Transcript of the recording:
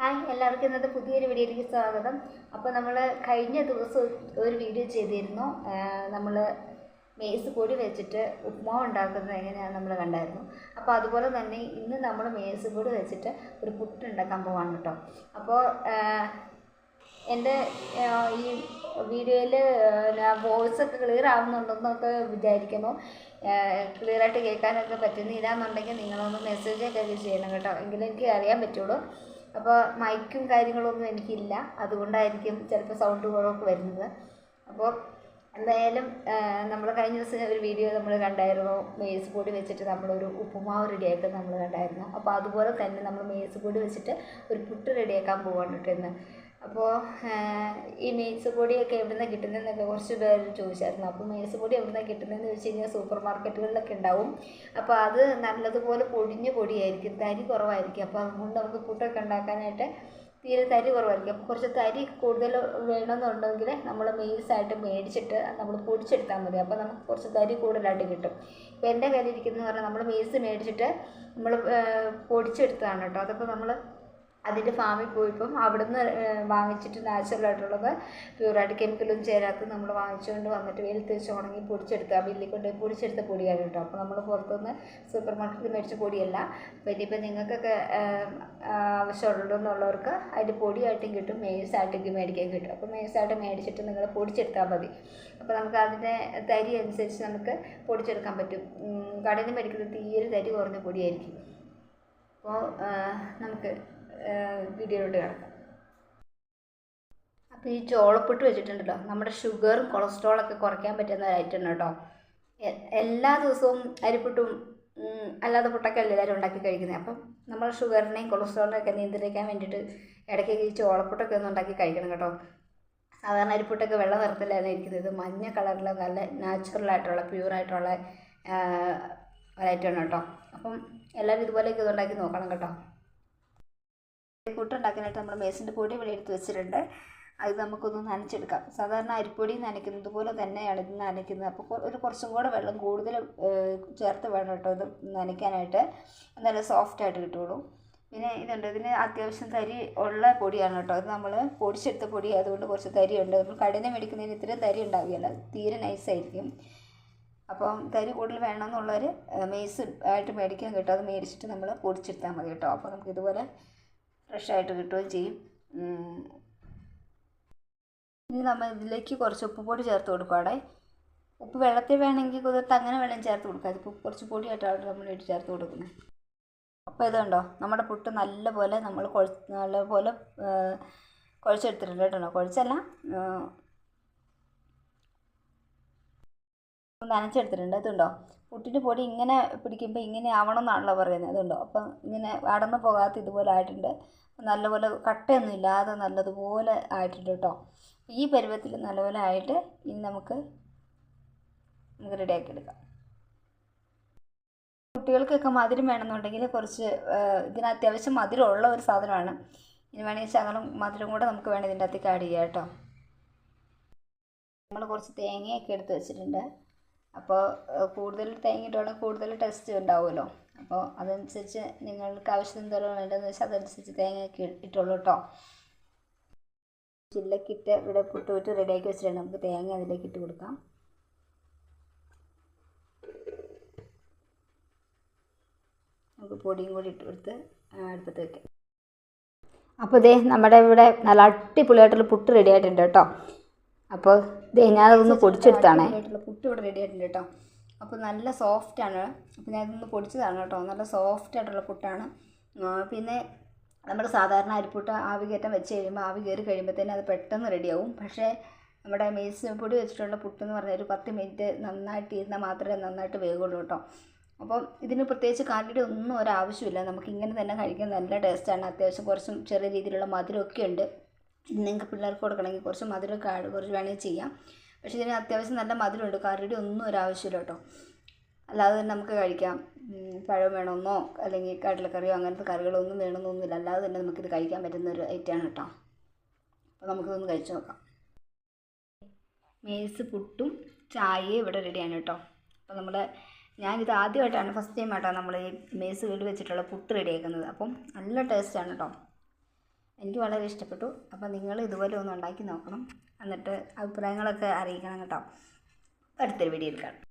Hi എല്ലാവർക്കും ഇന്നത്തെ പുതിയൊരു വീഡിയോയിലേക്ക് സ്വാഗതം. അപ്പോൾ നമ്മൾ കഴിഞ്ഞ ദിവസം ഒരു വീഡിയോ ചെയ്തിരുന്നു. നമ്മൾ മേസ് പൊടി വെച്ചിട്ട് ഉപ്മാവ് ഉണ്ടാക്കുന്നത് എങ്ങനെയാണ് നമ്മൾ കണ്ടായിരുന്നു. അപ്പോൾ അതുപോലെ തന്നെ ഇന്ന് നമ്മൾ മേസ് പൊടി വെച്ചിട്ട് ഒരു പുട്ട് ഉണ്ടാക്കാൻ പോവാണ് കേട്ടോ. അപ്പോൾ എന്റെ ഈ വീഡിയോയിൽ വോയിസ് ഒക്കെ ക്ലിയർ ആവുന്നുണ്ടെന്നൊക്കെ വിചാരിക്കുന്നു. ക്ലിയറായിട്ട് കേൾക്കാനൊക്കെ പറ്റുന്നില്ല എന്നുണ്ടെങ്കിൽ നിങ്ങളൊന്ന് മെസ്സേജൊക്കെ ചെയ്യണം കേട്ടോ. എങ്കിലും എനിക്ക് അറിയാൻ പറ്റുള്ളൂ. അപ്പോൾ മൈക്കും കാര്യങ്ങളൊന്നും എനിക്കില്ല. അതുകൊണ്ടായിരിക്കും ചിലപ്പോൾ സൗണ്ട് കുറവൊക്കെ വരുന്നത്. അപ്പോൾ എന്തായാലും നമ്മൾ കഴിഞ്ഞ ദിവസം ഒരു വീഡിയോ നമ്മൾ കണ്ടായിരുന്നു. മേസ് പൊടി വെച്ചിട്ട് നമ്മളൊരു ഉപ്പുമാവ് റെഡിയാക്കാൻ നമ്മൾ കണ്ടായിരുന്നു. അപ്പോൾ അതുപോലെ തന്നെ നമ്മൾ മേസ് പൊടി വെച്ചിട്ട് ഒരു പുട്ട് റെഡിയാക്കാൻ പോവാണ് കേട്ടോ അപ്പോൾ ഈ മേസ് പൊടിയൊക്കെ എവിടെ നിന്നാണ് കിട്ടുന്നതെന്നൊക്കെ കുറച്ച് പേര് ചോദിച്ചായിരുന്നു. അപ്പോൾ മേസ് പൊടി എവിടെ നിന്നാണ് കിട്ടുന്നതെന്ന് വെച്ച് കഴിഞ്ഞാൽ സൂപ്പർ മാർക്കറ്റുകളിലൊക്കെ ഉണ്ടാവും. അപ്പോൾ അത് നല്ലതുപോലെ പൊടിഞ്ഞ പൊടിയായിരിക്കും. തരി കുറവായിരിക്കും. അപ്പോൾ അതുകൊണ്ട് നമുക്ക് പുട്ടൊക്കെ ഉണ്ടാക്കാനായിട്ട് തീരെ തരി കുറവായിരിക്കും. അപ്പോൾ കുറച്ച് തരി കൂടുതൽ വേണമെന്നുണ്ടെങ്കിൽ നമ്മൾ മെയിൽസായിട്ട് മേടിച്ചിട്ട് നമ്മൾ പൊടിച്ചെടുത്താൽ മതി. അപ്പോൾ നമുക്ക് കുറച്ച് തരി കൂടുതലായിട്ട് കിട്ടും. ഇപ്പോൾ എന്റെ കയ്യിലിരിക്കുന്നതെന്ന് പറഞ്ഞാൽ നമ്മൾ മെയ്സ് മേടിച്ചിട്ട് നമ്മൾ പൊടിച്ചെടുത്തതാണ് കേട്ടോ. അതപ്പോൾ നമ്മൾ അതിന്റെ ഫാമിൽ പോയപ്പം അവിടുന്ന് വാങ്ങിച്ചിട്ട് നാച്ചുറലായിട്ടുള്ളത് പ്യൂറായിട്ട് കെമിക്കലൊന്നും ചേരാത്ത നമ്മൾ വാങ്ങിച്ചുകൊണ്ട് വന്നിട്ട് വെയിൽ തിരിച്ച് ഉണങ്ങി പൊടിച്ചെടുത്ത മില്ലിൽ കൊണ്ട് പൊടിച്ചെടുത്ത പൊടിയാണ് കേട്ടോ. അപ്പോൾ നമ്മൾ പുറത്തുനിന്ന് സൂപ്പർ മാർക്കറ്റിൽ മേടിച്ച പൊടിയല്ല. അപ്പോൾ ഇനിയിപ്പോൾ നിങ്ങൾക്കൊക്കെ ആവശ്യമുണ്ടെന്നുള്ളവർക്ക് അതിന്റെ പൊടിയായിട്ടും കിട്ടും മേഴ്സായിട്ടും മേടിക്കാൻ കിട്ടും. അപ്പോൾ മേയ്സായിട്ട് മേടിച്ചിട്ട് നിങ്ങൾ പൊടിച്ചെടുത്താൽ മതി. അപ്പോൾ നമുക്ക് അതിന്റെ തരി അനുസരിച്ച് നമുക്ക് പൊടിച്ചെടുക്കാൻ പറ്റും. കടയിൽ നിന്ന് മേടിക്കുന്നത് തീരെ തരി കുറഞ്ഞ പൊടിയായിരിക്കും. അപ്പോൾ നമുക്ക് വീഡിയോയിലോട്ട് കിടക്കാം. അപ്പോൾ ഈ ചോളപ്പൊട്ട് വെച്ചിട്ടുണ്ടല്ലോ നമ്മുടെ ഷുഗറും കൊളസ്ട്രോളൊക്കെ കുറയ്ക്കാൻ പറ്റുന്ന ഒരു ഐറ്റം കേട്ടോ. എല്ലാ ദിവസവും അരിപ്പൊട്ടും അല്ലാതെ പുട്ടൊക്കെ എല്ലാവരും ഉണ്ടാക്കി കഴിക്കുന്നത് അപ്പം നമ്മൾ ഷുഗറിനെയും കൊളസ്ട്രോളിനെയും ഒക്കെ നിയന്ത്രിക്കാൻ വേണ്ടിയിട്ട് ഇടയ്ക്ക് ഈ ചോളപ്പൊട്ടൊക്കെ ഒന്ന് ഉണ്ടാക്കി കഴിക്കണം കേട്ടോ. സാധാരണ അരിപ്പൊട്ടൊക്കെ വെള്ള നിറത്തിലാണ് ഇരിക്കുന്നത്. മഞ്ഞ കളറിൽ നല്ല നാച്ചുറലായിട്ടുള്ള പ്യൂറായിട്ടുള്ള ഒരു ഐറ്റമാണ് കേട്ടോ. അപ്പം എല്ലാവരും ഇതുപോലെയൊക്കെ ഇത് ഉണ്ടാക്കി നോക്കണം കേട്ടോ. പുട്ടുണ്ടാക്കാനായിട്ട് നമ്മൾ മേസിന്റെ പൊടി ഇവിടെ എടുത്ത് വെച്ചിട്ടുണ്ട്. അത് നമുക്കൊന്ന് നനച്ചെടുക്കാം. സാധാരണ അരിപ്പൊടി നനയ്ക്കുന്നത് പോലെ തന്നെയാണ് ഇത് നനയ്ക്കുന്നത്. അപ്പോൾ ഒരു കുറച്ചും കൂടെ വെള്ളം കൂടുതൽ ചേർത്ത് വേണം കേട്ടോ ഇത് നനയ്ക്കാനായിട്ട്. നല്ല സോഫ്റ്റ് ആയിട്ട് കിട്ടുള്ളൂ. പിന്നെ ഇതുണ്ട്. ഇതിന് അത്യാവശ്യം തരി ഉള്ള പൊടിയാണ് കേട്ടോ. അത് നമ്മൾ പൊടിച്ചെടുത്ത പൊടി. അതുകൊണ്ട് കുറച്ച് തരിയുണ്ട്. നമ്മൾ കടയിൽ നിന്ന് മേടിക്കുന്നതിന് ഇത്രയും തരി ഉണ്ടാവുകയല്ല തീരെ നൈസായിരിക്കും അപ്പം തരി കൂടുതൽ വേണമെന്നുള്ളവർ മേസ് ആയിട്ട് മേടിക്കാൻ കേട്ടോ. അത് മേടിച്ചിട്ട് നമ്മൾ പൊടിച്ചെടുത്താൽ മതി കേട്ടോ. അപ്പോൾ നമുക്ക് ഇതുപോലെ ഫ്രഷായിട്ട് കിട്ടുകയും ചെയ്യും. ഇനി നമ്മൾ ഇതിലേക്ക് കുറച്ച് ഉപ്പ് പൊടി ചേർത്ത് കൊടുക്കാടെ ഉപ്പ് വെള്ളത്തിൽ വേണമെങ്കിൽ കുതിർത്ത് അങ്ങനെ വെള്ളം ചേർത്ത് കൊടുക്കുക അതിപ്പോൾ കുറച്ച് പൊടിയായിട്ടാണ് നമ്മൾ ഇട്ട് ചേർത്ത് കൊടുക്കുന്നത് അപ്പോൾ ഇതുണ്ടോ നമ്മുടെ പുട്ട് നല്ലപോലെ നമ്മൾ കുഴ നല്ലപോലെ കുഴച്ചെടുത്തിട്ടുണ്ട് കേട്ടോ. കുഴച്ചല്ല നനച്ചെടുത്തിട്ടുണ്ട്. അതുണ്ടോ പുട്ടിന്റെ പൊടി ഇങ്ങനെ പിടിക്കുമ്പോൾ ഇങ്ങനെ ആവണം എന്നാണല്ലോ പറയുന്നത്. അതുകൊണ്ടോ? അപ്പം ഇങ്ങനെ അടന്ന് പോകാത്ത ഇതുപോലെ ആയിട്ടുണ്ട്. നല്ലപോലെ കട്ടയൊന്നും ഇല്ലാതെ നല്ലതുപോലെ ആയിട്ടുണ്ട് കേട്ടോ. ഈ പരുവത്തിൽ നല്ലപോലെ ആയിട്ട് ഇനി നമുക്ക് നമുക്ക് റെഡിയാക്കി എടുക്കാം. കുട്ടികൾക്കൊക്കെ മധുരം വേണമെന്നുണ്ടെങ്കിൽ കുറച്ച് ഇതിന് അത്യാവശ്യം മധുരമുള്ള ഒരു സാധനമാണ്. ഇനി വേണമെങ്കിൽ ശകലം മധുരം കൂടെ നമുക്ക് വേണം ഇതിന്റെ അകത്തേക്ക് ആഡ് ചെയ്യാം കേട്ടോ. നമ്മൾ കുറച്ച് തേങ്ങയൊക്കെ എടുത്ത് വെച്ചിട്ടുണ്ട്. അപ്പോൾ കൂടുതൽ തേങ്ങ കൂടുതൽ ടേസ്റ്റ് ഉണ്ടാവുമല്ലോ. അപ്പോൾ അതനുസരിച്ച് നിങ്ങൾക്ക് ആവശ്യം എന്തോരം വേണ്ടതെന്ന് വെച്ചാൽ അതനുസരിച്ച് തേങ്ങയൊക്കെ ഇട്ടുള്ളൂ കേട്ടോ ചില്ലക്കിട്ട് ഇവിടെ പുട്ട് വിട്ട് റെഡിയാക്കി വെച്ചിട്ടുണ്ട്. നമുക്ക് തേങ്ങ അതിലേക്ക് ഇട്ട് കൊടുക്കാം. നമുക്ക് പൊടിയും കൂടി ഇട്ട് കൊടുത്ത് അടുപ്പത്ത് വെക്കാം. അപ്പോൾ ഇതേ നമ്മുടെ ഇവിടെ നല്ല അടിപൊളിയായിട്ടുള്ള പുട്ട് റെഡി ആയിട്ടുണ്ട് കേട്ടോ അപ്പോൾ ഇതേ ഞാനതൊന്ന് പൊടിച്ചെടുത്താണേ. പുട്ട് ഇവിടെ റെഡി ആയിട്ടുണ്ട് കേട്ടോ. അപ്പോൾ നല്ല സോഫ്റ്റ് ആണ്. അപ്പോൾ ഞാൻ ഇതൊന്ന് പൊടിച്ചതാണ് കേട്ടോ. നല്ല സോഫ്റ്റ് ആയിട്ടുള്ള പുട്ടാണ്. പിന്നെ നമ്മൾ സാധാരണ അരിപ്പുട്ട് ആവി കയറ്റം വെച്ച് കഴിയുമ്പോൾ ആവി കയറി കഴിയുമ്പോഴത്തേനും അത് പെട്ടെന്ന് റെഡിയാവും പക്ഷേ നമ്മുടെ മേസ് പൊടി വെച്ചിട്ടുള്ള പുട്ടെന്ന് പറഞ്ഞാൽ ഒരു പത്ത് മിനിറ്റ് നന്നായിട്ട് ഇരുന്നാൽ മാത്രമേ നന്നായിട്ട് വേഗമുള്ളൂ കേട്ടോ. അപ്പം ഇതിന് പ്രത്യേകിച്ച് കാലിയുടെ ഒന്നും ഒരാവശ്യമില്ല. നമുക്ക് ഇങ്ങനെ തന്നെ കഴിക്കാൻ നല്ല ടേസ്റ്റാണ് അത്യാവശ്യം കുറച്ചും ചെറിയ രീതിയിലുള്ള മധുരമൊക്കെ ഉണ്ട്. നിങ്ങൾക്ക് പിള്ളേർക്ക് കൊടുക്കണമെങ്കിൽ കുറച്ച് ആഡ് കുറച്ച് വേണമെങ്കിൽ ചെയ്യാം. പക്ഷേ ഇതിന് അത്യാവശ്യം നല്ല മധുരമുണ്ട്. കറിയുടെ ഒന്നും ഒരാവശ്യമില്ല കേട്ടോ. അല്ലാതെ തന്നെ നമുക്ക് കഴിക്കാം. പഴം വേണമെന്നോ അല്ലെങ്കിൽ കടലക്കറിയോ അങ്ങനത്തെ കറികളൊന്നും വേണമെന്നൊന്നുമില്ല. അല്ലാതെ തന്നെ നമുക്കിത് കഴിക്കാൻ പറ്റുന്ന ഒരു ഐറ്റമാണ് കേട്ടോ. അപ്പോൾ നമുക്കിതൊന്ന് കഴിച്ചു നോക്കാം. മേസ് പുട്ടും ചായയും ഇവിടെ റെഡിയാണ് കേട്ടോ. അപ്പോൾ നമ്മുടെ ഞാനിത് ആദ്യമായിട്ടാണ് ഫസ്റ്റ് ടൈം ആയിട്ടാണ് നമ്മൾ ഈ മേസ് വീട് വെച്ചിട്ടുള്ള പുട്ട് റെഡിയാക്കുന്നത് അപ്പം നല്ല ടേസ്റ്റാണ് കേട്ടോ. എനിക്ക് വളരെ ഇഷ്ടപ്പെട്ടു. അപ്പോൾ നിങ്ങൾ ഇതുപോലെ ഒന്ന് ഉണ്ടാക്കി നോക്കണം. എന്നിട്ട് അഭിപ്രായങ്ങളൊക്കെ അറിയിക്കണം കേട്ടോ. അടുത്തൊരു വീഡിയോയിൽ കാണാം.